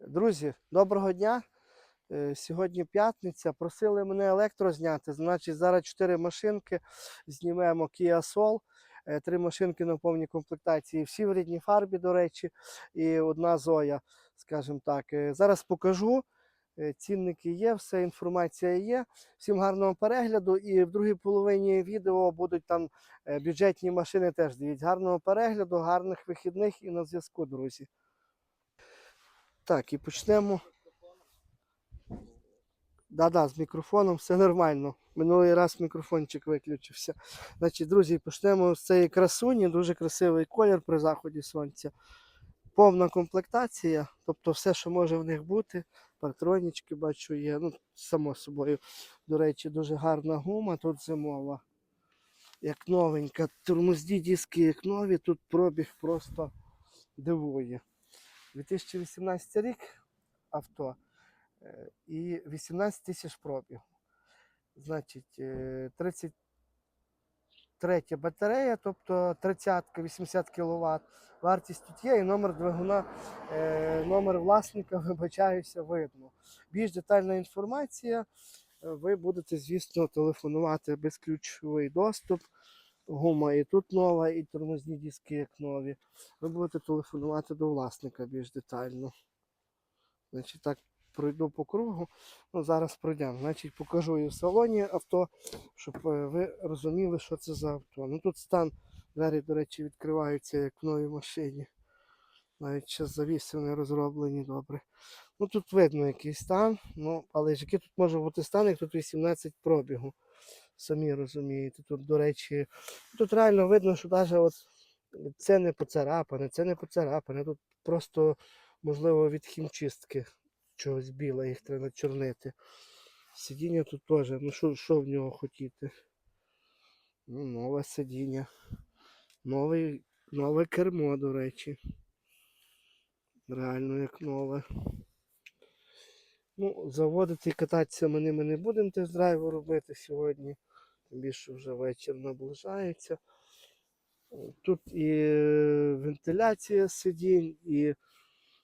Друзі, доброго дня. Е, Сьогодні п'ятниця. Просили мене електро зняти. Значить, зараз чотири машинки знімемо Kia Soul. Е, Три машинки на повній комплектації. Всі в рідній фарбі, до речі, і одна Зоя, скажімо так. Е, Зараз покажу. Цінники є, вся інформація є. Всім гарного перегляду. І в другій половині відео будуть там бюджетні машини теж. Дивіться, гарного перегляду, гарних вихідних і на зв'язку, друзі. Так, і почнемо. Да-да, з мікрофоном все нормально. Минулий раз мікрофончик виключився. Значить, друзі, почнемо з цієї красуні. Дуже красивий колір при заході сонця. Повна комплектація, тобто все, що може в них бути. Партронічки бачу є. Ну, само собою. До речі, дуже гарна гума, тут зимова. Як новенька. Тормозні диски як нові, тут пробіг просто дивує. 2018 рік авто е, і 18 тисяч пробіг. Значить, е, 33 батарея, тобто 30 80 кВт. Вартість тут є і номер двигуна, е, номер власника, вибачаюся, видно. Більш детальна інформація. е, Ви будете, звісно, телефонувати безключовий доступ. Гума і тут нова, і тормозні диски як нові ви будете телефонувати до власника більш детально. Значить, так, пройду по кругу. Ну, зараз пройдемо. Значить, покажу і в салоні авто, щоб е, ви розуміли, що це за авто. Ну тут стан, двері, до речі, відкриваються як в новій машині. Навіть ще завіси не розроблені добре. Ну тут видно який стан, ну, але ж який тут може бути стан, як тут 18 пробігу. Самі розумієте. Тут, до речі, тут реально видно, що навіть от це не поцарапане, це не поцарапане. Тут просто, можливо, від хімчистки чогось біле, їх треба чорнити. Сидіння тут теж, ну що, що в нього хотіти? Ну, нове сидіння. Новий, нове кермо, до речі. Реально як нове. Ну, заводити і кататися ми ними не будемо тест-драйву робити сьогодні. Тим більше вже вечір наближається. Тут і е, вентиляція сидінь, і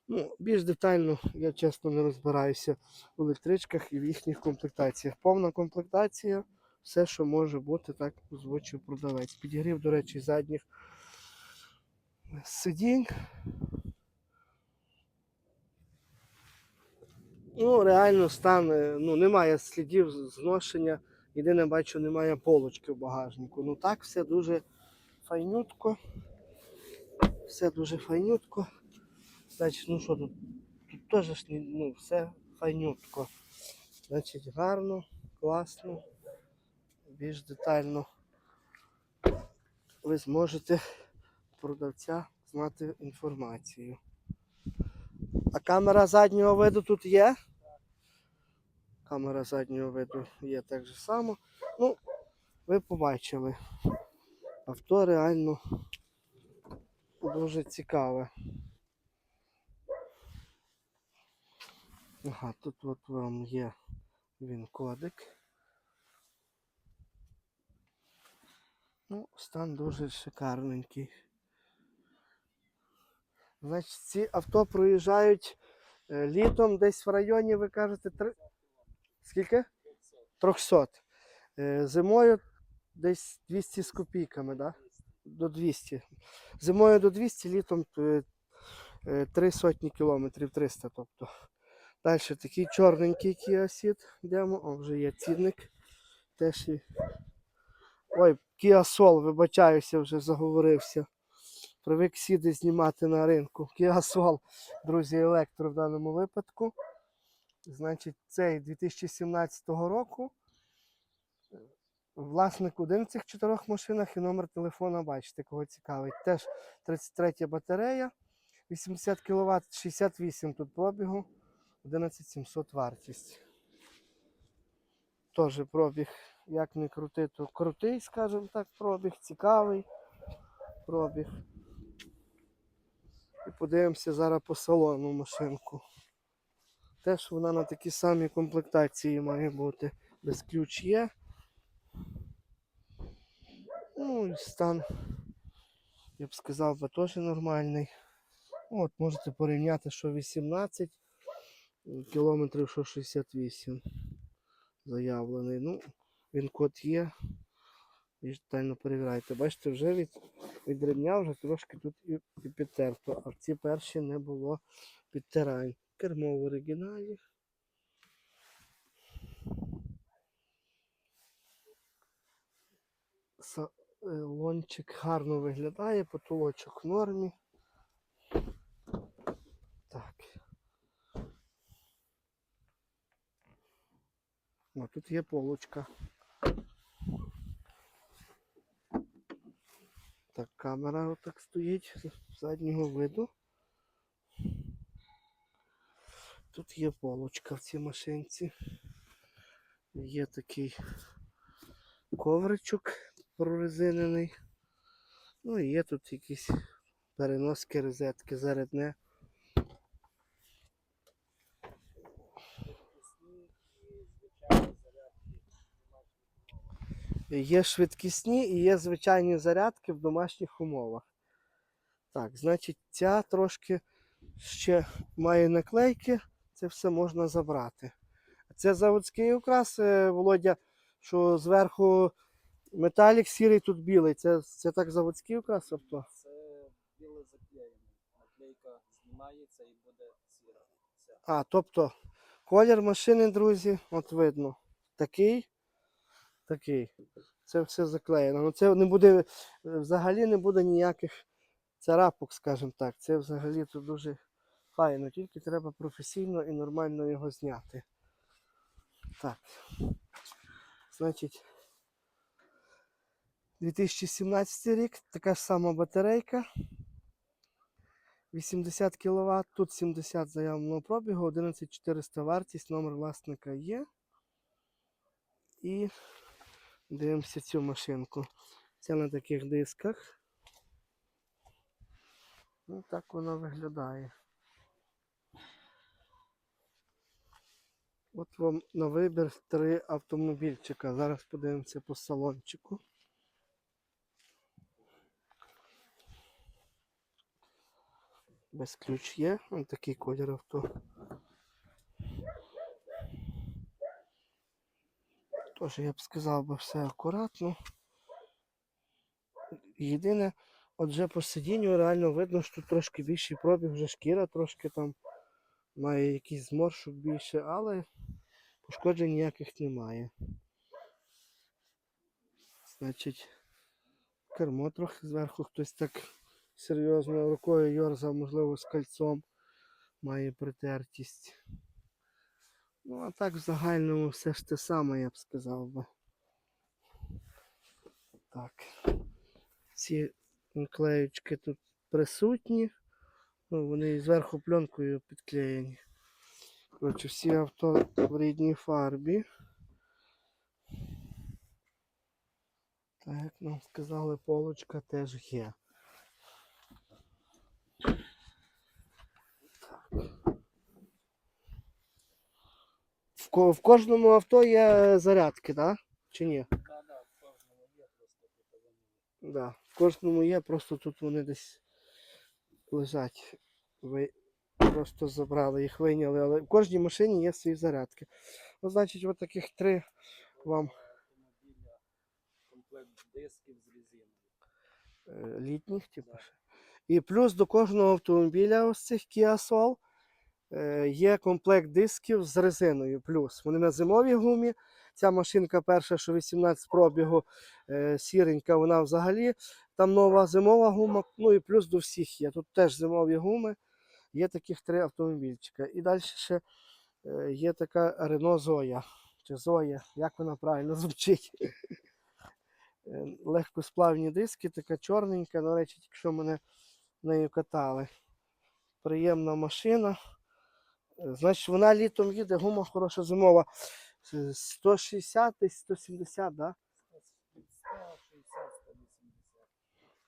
ну, більш детально я чесно не розбираюся в електричках і в їхніх комплектаціях. Повна комплектація, все, що може бути, так озвучив продавець. Підігрів, до речі, задніх сидінь. Ну, реально стан, е, ну, немає слідів зношення. Єдине, бачу, немає полочки в багажнику. Ну так, все дуже файнютко. Все дуже файнютко. Значить, ну що тут? Тут теж ну, все файнютко. Значить, гарно, класно, більш детально. Ви зможете продавця знати інформацію. А камера заднього виду тут є? Камера заднього виду є так же само. Ну, ви побачили. Авто реально дуже цікаве. Ага, тут от вам є він кодик. Ну, стан дуже шикарненький. Значить, ці авто проїжджають е, літом десь в районі, ви кажете, три... скільки? 300. Е, Зимою десь 200 з копійками, да? До 200. Зимою до 200, літом е, е, три сотні кілометрів 300. Тобто. Далі такий чорненький Ceed. Йдемо, о, вже є цінник. Теж і... Ой, Soul, вибачаюся, вже заговорився. Привик сіди знімати на ринку. Soul, друзі, електро в даному випадку. Значить, цей 2017 року. Власник один в цих чотирьох машинах і номер телефона бачите, кого цікавить. Теж 33 батарея, 80 кВт, 68 тут пробігу, 11700 вартість. Теж пробіг, як не крути, то крутий, скажімо так, пробіг, цікавий пробіг. І подивимося зараз по салону машинку. Теж вона на такій самій комплектації має бути. Без ключ є. Ну і стан, я б сказав, би теж нормальний. От, можете порівняти, що 18, Кілометрів що 68 заявлений. Ну, він код є. І детально перевіряйте. Бачите, вже від, від ремня вже трошки тут і, і підтерто, а в ці перші не було підтирань. Кермо в оригіналі. Салончик гарно виглядає, потолочок в нормі. Так. О, тут є полочка. Так, камера отак стоїть з заднього виду. Тут є полочка в цій машинці. Є такий ковричок прорезинений. Ну і є тут якісь переноски розетки зарядне. Є швидкісні і є звичайні зарядки в домашніх умовах. Так, значить, ця трошки ще має наклейки, це все можна забрати. Це заводський окрас, е, Володя, що зверху металік сірий, тут білий. Це, це так заводський окрас авто. Це біле заклеєне. Наклейка знімається і буде сіра. А, тобто колір машини, друзі, от видно. Такий, такий. Це все заклеєно. Ну це не буде, взагалі не буде ніяких царапок, скажімо так. Це взагалі тут дуже файно. Тільки треба професійно і нормально його зняти. Так. Значить. 2017 рік, така ж сама батарейка. 80 кВт, тут 70 заявленого пробігу, 11400 вартість, номер власника є. І дивимося цю машинку. Це на таких дисках. Ну, так вона виглядає. От вам на вибір три автомобільчика. Зараз подивимося по салончику. Без ключ є. Ось такий колір авто. Тож я б сказав би все акуратно. Єдине, отже по сидінню реально видно, що трошки більший пробіг, вже шкіра трошки там має якийсь зморшок більше, але пошкоджень ніяких немає. Значить, кермо трохи зверху хтось так серйозно рукою йорзав, можливо, з кольцом має притертість. Ну, а так в загальному все ж те саме, я б сказав би. Так. Ці наклеючки тут присутні. Ну, вони зверху пленкою підклеєні. Коротше, всі авто в рідній фарбі. Так, як нам сказали, полочка теж є. В, ко- в кожному авто є зарядки, так? Чи ні? Так, так, в кожному є просто тут Да. В кожному є, просто тут вони десь лежать. Ви просто забрали, їх вийняли, але в кожній машині є свої зарядки. Ну, значить, от таких три вам комплект дисків з резиною. е, літніх, типу. І плюс до кожного автомобіля ось цих Kia Soul е, є комплект дисків з резиною. Плюс. Вони на зимовій гумі. Ця машинка перша, що 18 пробігу е, сіренька, вона взагалі там нова зимова гума. Ну і плюс до всіх є. Тут теж зимові гуми. Є таких три автомобільчика. І далі ще е, є така Renault Zoya. Чи Zoya, як вона правильно звучить. Е, Легкосплавні диски, така чорненька, до речі, тільки мене нею катали. Приємна машина. Е, Значить, вона літом їде, гума хороша зимова. Е, 160 десь 170, да?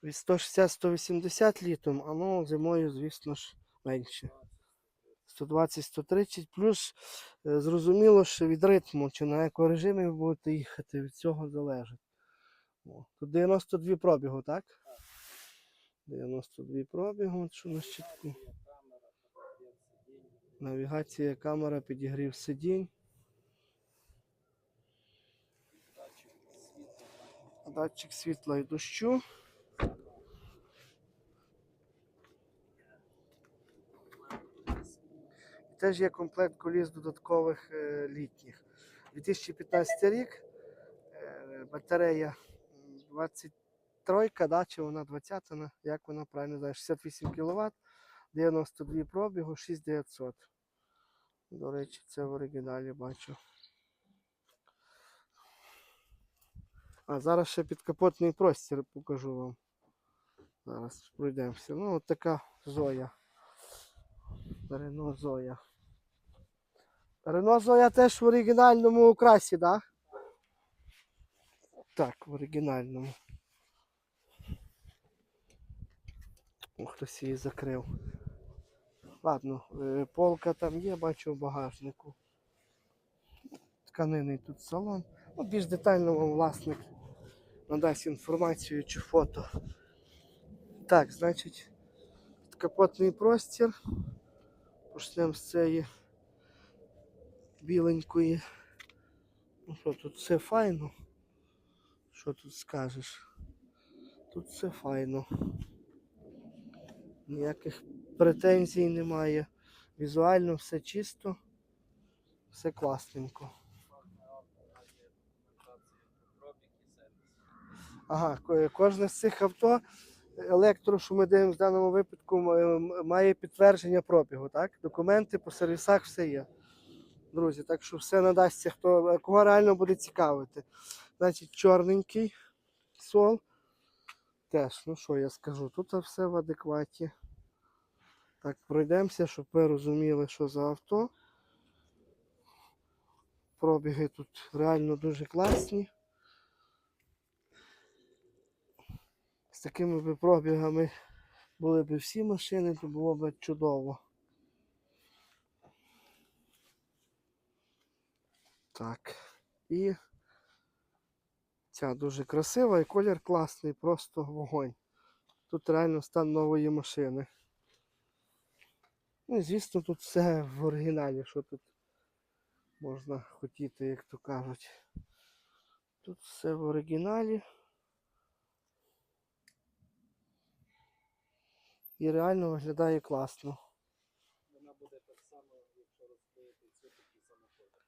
Від 160-180. Літом, а ну зимою, звісно ж, менше. 120-130, плюс е, зрозуміло, що від ритму чи на екорежимі ви будете їхати, від цього залежить. О, Тут 92 пробігу, так? 92 пробігу, що на щитку. Навігація, камера, підігрів сидінь, датчик світла і дощу. Теж є комплект коліс додаткових е, літніх. 2015 рік. е, батарея 23, да, чи вона 20, на- як вона правильно знає, 68 кВт, 92 пробігу, 6900. До речі, це в оригіналі бачу. А зараз ще підкапотний простір покажу вам. Зараз пройдемося. Ну, от така Зоя. Рено Зоя. Рено Зоя теж в оригінальному окрасі? Да? Так, в оригінальному. О, хтось її закрив. Ладно, е, полка там є, бачу в багажнику. Тканинний тут салон. Ну, більш детально вам власник надасть інформацію чи фото. Так, значить, капотний простір. Почнемо з цієї біленької. Ну що, тут все файно. Що тут скажеш? Тут все файно. Ніяких претензій немає. Візуально все чисто, все класненько. Ага, кожне з цих авто електро, що ми дивимося в даному випадку, має підтвердження пробігу, так? Документи по сервісах все є. Друзі, так що все надасться, хто кого реально буде цікавити. Значить, чорненький сол. Теж, ну що я скажу, тут все в адекваті. Так, пройдемося, щоб ви розуміли, що за авто. Пробіги тут реально дуже класні. З такими би пробігами були б всі машини, то було б чудово. Так. І ця дуже красива і колір класний, просто вогонь. Тут реально стан нової машини. Ну і звісно, тут все в оригіналі, що тут можна хотіти, як то кажуть. Тут все в оригіналі. І реально виглядає класно. Вона буде так само, якщо розкриєте цю такий самий колір.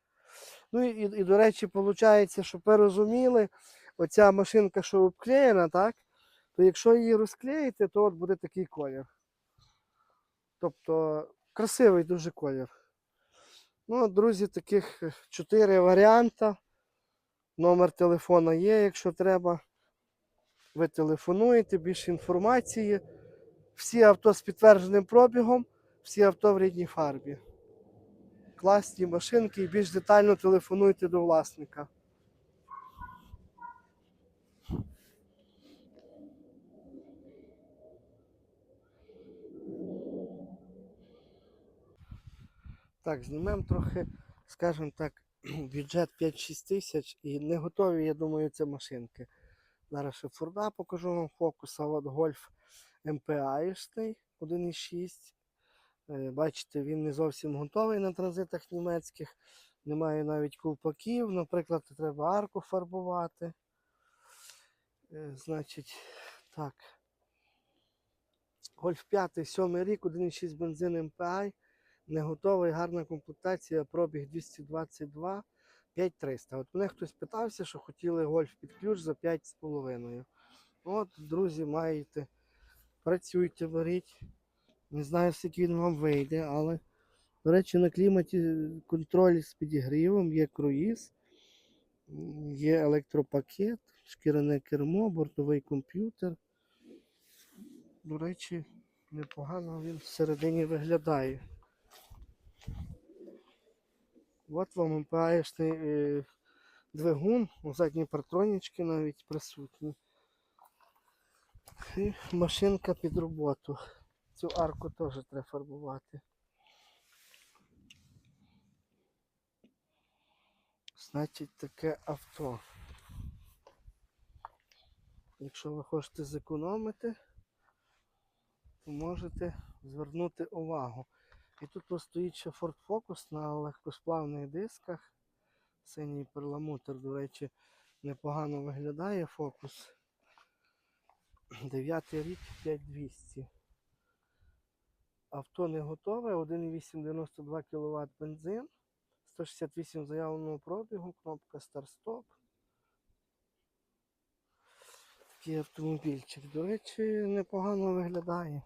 Ну і, і, до речі, виходить, щоб ви розуміли, оця машинка, що обклеєна, так? То якщо її розклеїти, то от буде такий колір. Тобто красивий дуже колір. Ну, друзі, таких е, чотири варіанти. Номер телефона є, якщо треба. Ви телефонуєте, більше інформації. Всі авто з підтвердженим пробігом, всі авто в рідній фарбі класні машинки і більш детально телефонуйте до власника. Так, знімемо трохи, скажімо так, бюджет 5-6 тисяч і не готові, я думаю, це машинки. Зараз ще Форда покажу вам фокус, а от гольф МПА-шний 1.6. Е, Бачите, він не зовсім готовий на транзитах німецьких. Немає навіть ковпаків. Наприклад, треба арку фарбувати. Е, Значить, так. Гольф 5, 7 рік, 1,6 бензин МПА. Не готовий, гарна комплектація, пробіг 222, 5300. От мене хтось питався, що хотіли гольф під ключ за 5,5. От, друзі, маєте. Працюйте, беріть. Не знаю, скільки він вам вийде, але, до речі, на кліматі контроль з підігрівом, є круїз, є електропакет, шкіряне кермо, бортовий комп'ютер. До речі, непогано він всередині виглядає. От вам МПАшний е, двигун, у задні партронічки навіть присутні. І машинка під роботу. Цю арку теж треба фарбувати. Значить, таке авто. Якщо ви хочете зекономити, то можете звернути увагу. І тут стоїть ще Ford Focus на легкосплавних дисках. Синій перламутр, до речі, непогано виглядає фокус. Дев'ятий рік 5200. Авто не готове, 1,892 кВт бензин, 168 заявленого пробігу, кнопка старт-стоп. Такий автомобільчик, до речі, непогано виглядає.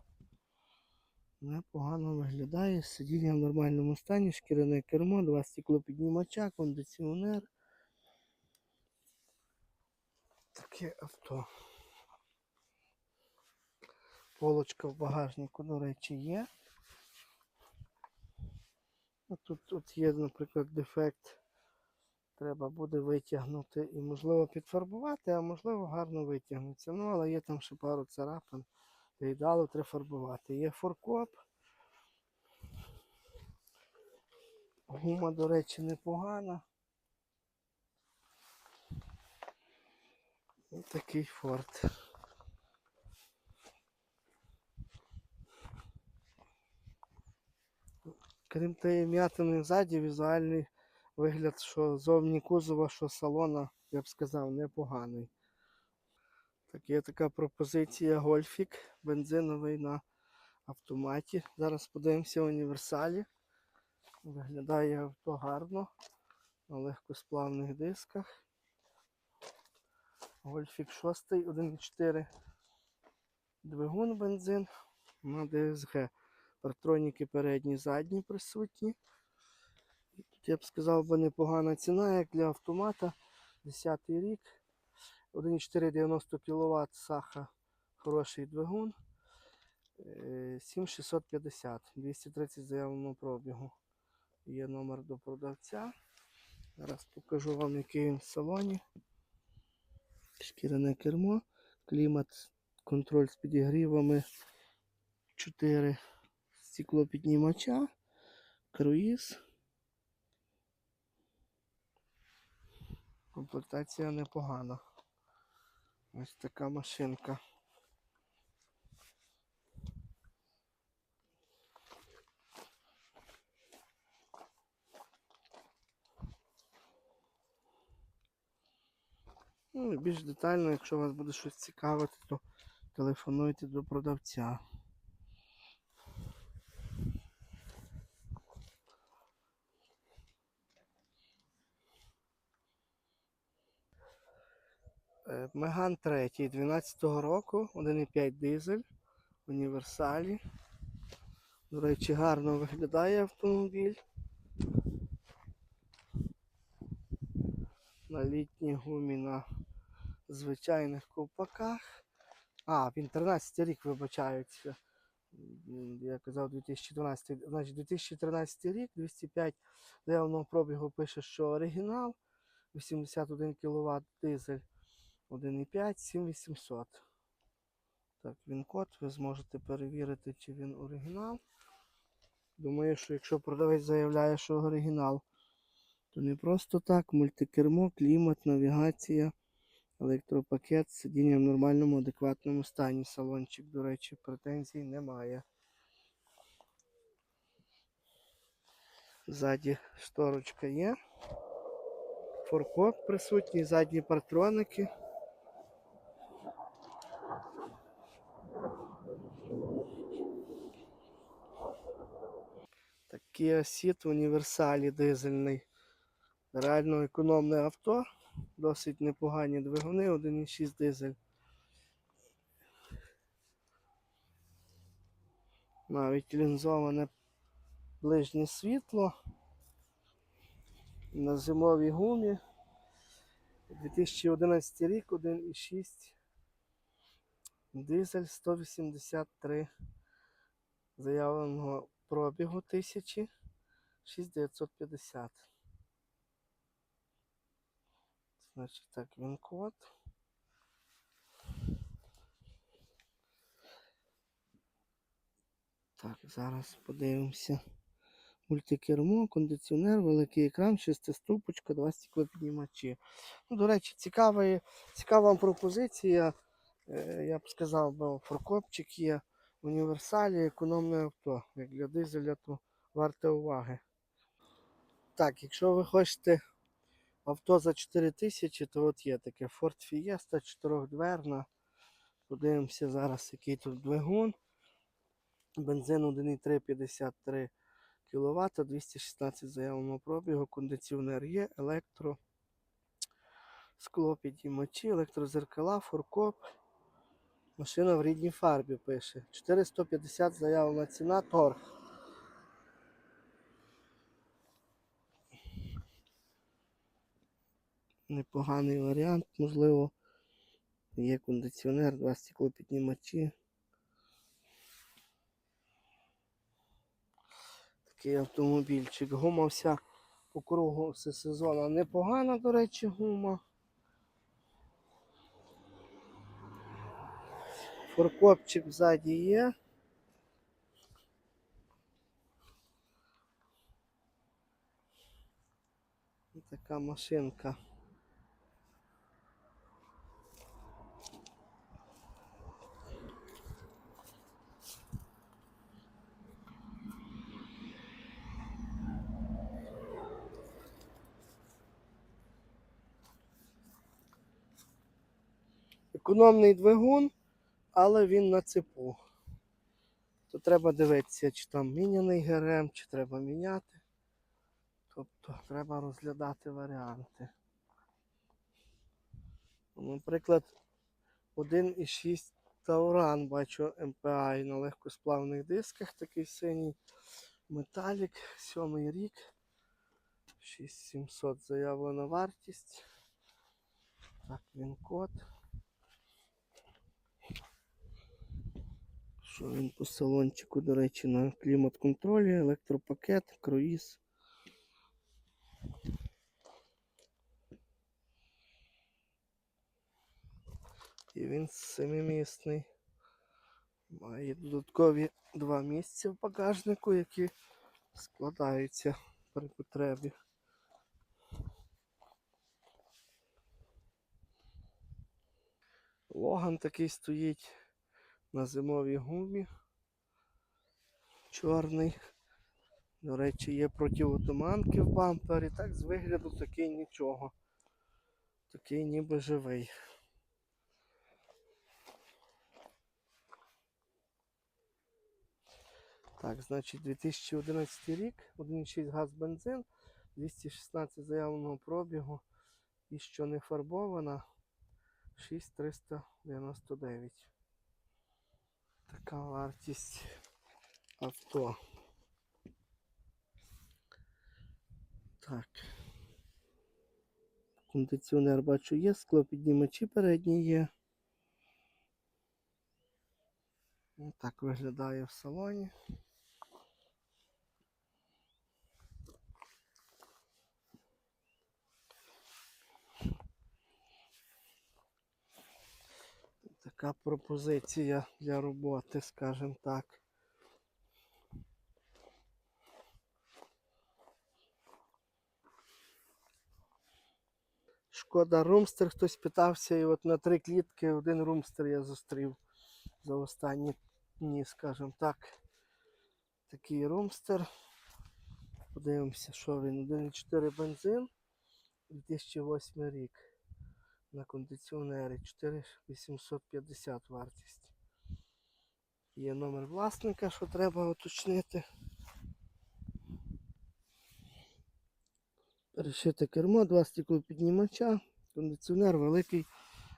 Непогано виглядає. Сидіння в нормальному стані, шкіряне кермо, два стеклопіднімача, кондиціонер. Таке авто. Полочка в багажнику, до речі, є. Тут, тут є, наприклад, дефект. Треба буде витягнути і, можливо, підфарбувати, а можливо, гарно витягнеться. Ну, але є там ще пару царапин. Ідеалу треба фарбувати. Є форкоп. Гума, до речі, непогана. Ось такий форт. Крім тієї м'ятини ззаді, візуальний вигляд, що зовні кузова, що салона, я б сказав, непоганий. Так, є така пропозиція гольфік бензиновий на автоматі. Зараз подивимося в універсалі. Виглядає авто гарно на легкосплавних дисках. Гольфік 6, 1.4 двигун бензин на DSG. Партроніки передні, задні присутні. Тут я б сказав, би непогана ціна, як для автомата. 10 рік. 1,490 кВт саха, хороший двигун. Е, 7650, 230 заявленого пробігу. Є номер до продавця. Зараз покажу вам, який він в салоні. Шкіряне кермо, клімат, контроль з підігрівами. 4 стеклопіднімача, круїз. Комплектація непогана. Ось така машинка. Ну більш детально, якщо вас буде щось цікавити, то телефонуйте до продавця. Меган 3 12 року, 1,5 дизель, універсалі. До речі, гарно виглядає автомобіль. На літній гумі на звичайних ковпаках. А, він 13 рік вибачаються. Я казав 2012, значить 2013 рік, 205 заявленого пробігу пише, що оригінал, 81 кВт дизель. 1,5, 7800. Так, він код, ви зможете перевірити, чи він оригінал. Думаю, що якщо продавець заявляє, що оригінал, то не просто так. Мультикермо, клімат, навігація, електропакет, сидіння в нормальному, адекватному стані. Салончик, до речі, претензій немає. Ззаді шторочка є. Форкоп присутній, задні партроники. Осіт в універсалі дизельний. Реально економне авто. Досить непогані двигуни, 1,6 дизель. Навіть лінзоване ближнє світло. На зимовій гумі. 2011 рік, 1,6. Дизель 183 заявленого пробігу тисячі 6950. Значить так, він код. Так, зараз подивимося. Мультикермо, кондиціонер, великий екран, шестиступочка, два стеклопіднімачі. Ну, до речі, цікава, цікава пропозиція. Е, Я б сказав, бо форкопчик є. Універсалі, економне авто. Як для дизеля, то варте уваги. Так, якщо ви хочете авто за 4 тисячі, то от є таке Ford Fiesta 4 дверна. Подивимося зараз, який тут двигун. Бензин 1,3 53 кВт, 216 заявленого пробігу, кондиціонер є, електро, скло підіймачі, електрозеркала, фуркоп. Машина в рідній фарбі пише. 450 заявлена ціна, торг. Непоганий варіант, можливо. Є кондиціонер, два стеклопіднімачі. Такий автомобільчик. Гума вся по кругу все сезону непогана, до речі, гума. Форкопчик ззаді є. І така машинка. Економний двигун, але він на цепу. То треба дивитися, чи там міняний ГРМ, чи треба міняти. Тобто треба розглядати варіанти. Ну, Наприклад, 1,6 Тауран бачу MPI на легкосплавних дисках, такий синій металік, сьомий рік. 6700 заявлена вартість. Так, він код. Що він по салончику, до речі, на клімат-контролі, електропакет, круїз. І він семимісний. Має додаткові два місця в багажнику, які складаються при потребі. Логан такий стоїть на зимовій гумі. Чорний. До речі, є противотуманки в бампері. Так, з вигляду такий нічого. Такий ніби живий. Так, значить 2011 рік, 1,6 газ бензин, 216 заявленого пробігу і що не фарбована 6399. Така вартість авто. Так. Кондиціонер бачу є, скло піднімачі передні є. Ось так виглядає в салоні. Така пропозиція для роботи, скажімо так. Шкода румстер, хтось питався, і от на три клітки один румстер я зустрів за останні дні, скажімо так. Такий румстер. Подивимося, що він. 1,4 бензин. 2008 рік. На кондиціонері 4850 вартість. Є номер власника, що треба уточнити. Перешите кермо, два стеклопіднімача, кондиціонер великий,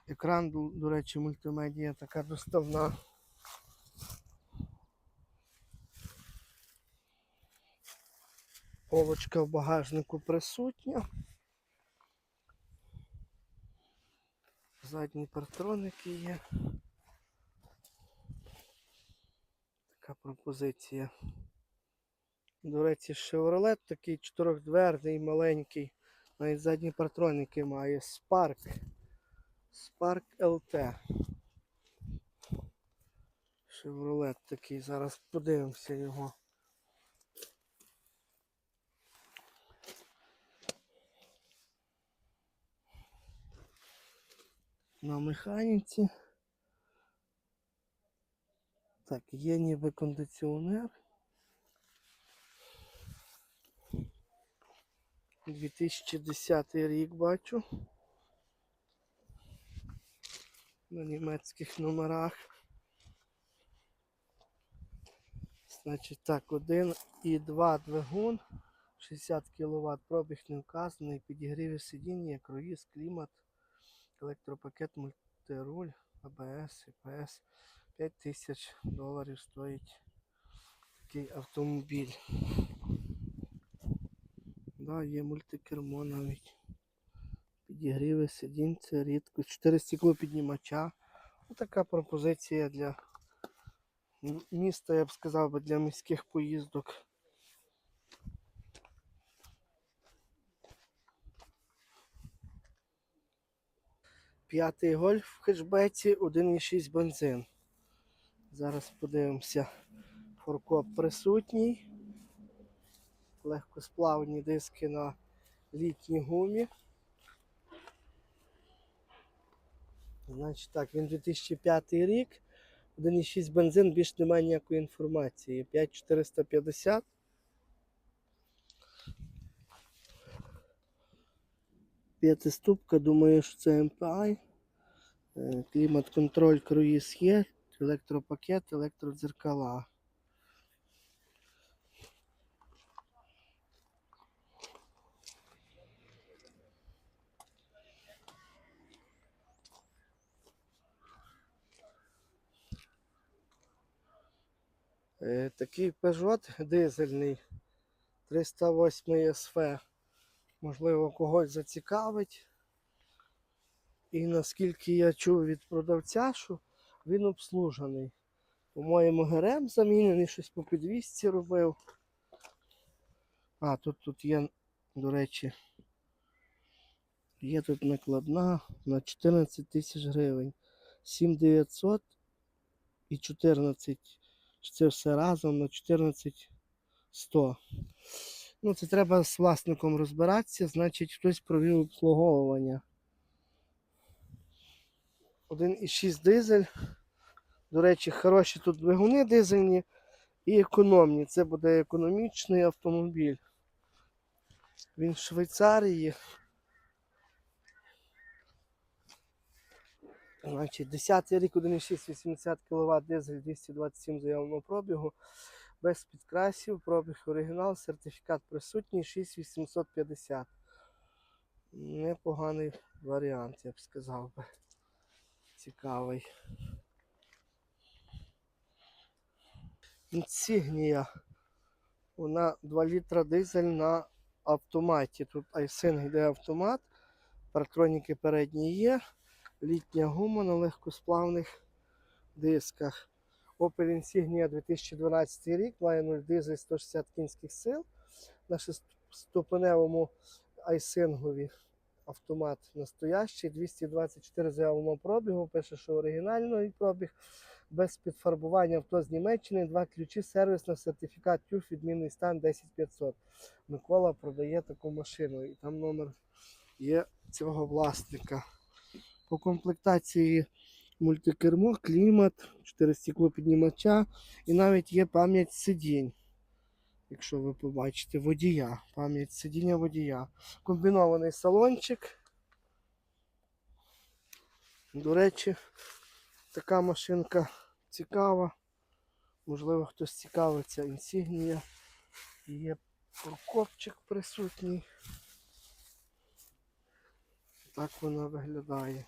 екран, до речі, мультимедія така доставна. Полочка в багажнику присутня. Задні партроники є. Така пропозиція. До речі, Chevrolet такий чотирьохдверний, маленький. Навіть задні партроники має. Spark. Spark LT. Chevrolet такий. Зараз подивимося його. На механіці. Так, є ніби кондиціонер. 2010 рік бачу. На німецьких номерах. Значить так, один і два двигун. 60 кВт пробіг не вказаний, підігріві сидіння, круїз, клімат, електропакет, мультируль, АБС, ІПС. 5 тисяч доларів стоїть такий автомобіль. Да, є мультикермо навіть. Підігріви сидінь, це рідко. 4 стекло піднімача. Така пропозиція для міста, я б сказав, для міських поїздок. П'ятий гольф в хетчбеці, 1,6 бензин. Зараз подивимося. Форкоп присутній. Легкосплавні диски на літній гумі. Значить так, він 2005 рік. 1,6 бензин, більш немає ніякої інформації. 5450. П'ятиступка, думаю, що це MPI. Е, Клімат-контроль, круїз є, електропакет, електродзеркала. Е, Такий Peugeot дизельний 308 SV. Можливо, когось зацікавить. І наскільки я чув від продавця, що він обслужений. По-моєму, ГРМ замінений, щось по підвісці робив. А, тут, тут є, до речі, є тут накладна на 14 тисяч гривень. 7900 і 14. Це все разом на 14 100. Ну, це треба з власником розбиратися, значить хтось провів обслуговування. 1,6 дизель. До речі, хороші тут двигуни дизельні і економні. Це буде економічний автомобіль. Він в Швейцарії. Значить, 10 рік 1,6 80 кВт дизель 227 заявленого пробігу. Без підкрасів, пробіг оригінал, сертифікат присутній 6850. Непоганий варіант, я б сказав би. Цікавий. Інсігнія. Вона 2 літра дизель на автоматі. Тут iSync йде автомат. Парктроніки передні є. Літня гума на легкосплавних дисках. Opel Insignia 2012 рік, має 0 дизель 160 кінських сил. На шестиступеневому айсингові автомат настоящий, 224 заявленого пробігу. Пише, що оригінальний пробіг. Без підфарбування авто з Німеччини, два ключі, сервісно, сертифікат TÜV, відмінний стан 10500. Микола продає таку машину. І там номер є цього власника. По комплектації мультикермо, клімат, 4 стекло піднімача і навіть є пам'ять сидінь. Якщо ви побачите, водія. Пам'ять сидіння водія. Комбінований салончик. До речі, така машинка цікава. Можливо, хтось цікавиться, інсігнія. Є прокопчик присутній. Так вона виглядає.